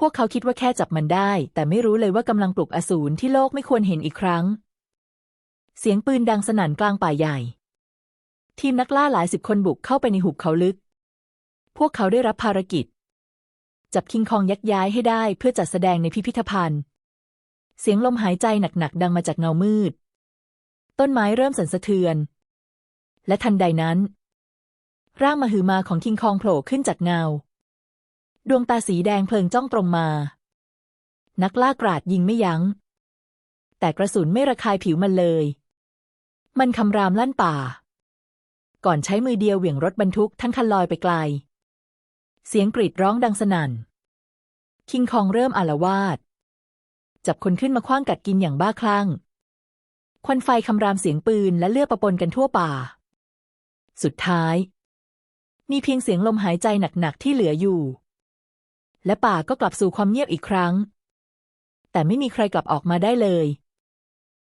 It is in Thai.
พวกเขาคิดว่าแค่จับมันได้ แต่ไม่รู้เลยว่ากำลังปลุกอสูรที่โลกไม่ควรเห็นอีกครั้ง เสียงปืนดังสนั่นกลางป่าใหญ่ ทีมนักล่าหลายสิบคนบุกเข้าไปในหุบเขาลึก พวกเขาได้รับภารกิจ จับคิงคองยักย้ายให้ได้เพื่อจัดแสดงในพิพิธภัณฑ์ เสียงลมหายใจหนักๆดังมาจากเงามืด ต้นไม้เริ่มสั่นสะเทือน และทันใดนั้น ร่างมหึมาของคิงคองโผล่ขึ้นจากเงา ดวงตาสีแดงเพลิงจ้องตรงมา นักล่ากราดยิงไม่ยัง้ง แต่กระสุนไม่ระคายผิวมันเลย มันคำรามลั่นป่า ก่อนใช้มือเดียวเหวี่ยงรถบรรทุกทั้งคันลอยไปไกล เสียงกรีดร้องดังสนั่น คิงคองเริ่มอาละวาดจับคนขึ้นมาคว้างกัดกินอย่างบ้าคลั่ง ควันไฟคำรามเสียงปืนและเลือดประปนกันทั่วป่า สุดท้าย มีเพียงเสียงลมหายใจหนักๆที่เหลืออยู่ และป่าก็กลับสู่ความเงียบอีกครั้ง แต่ไม่มีใครกลับออกมาได้เลย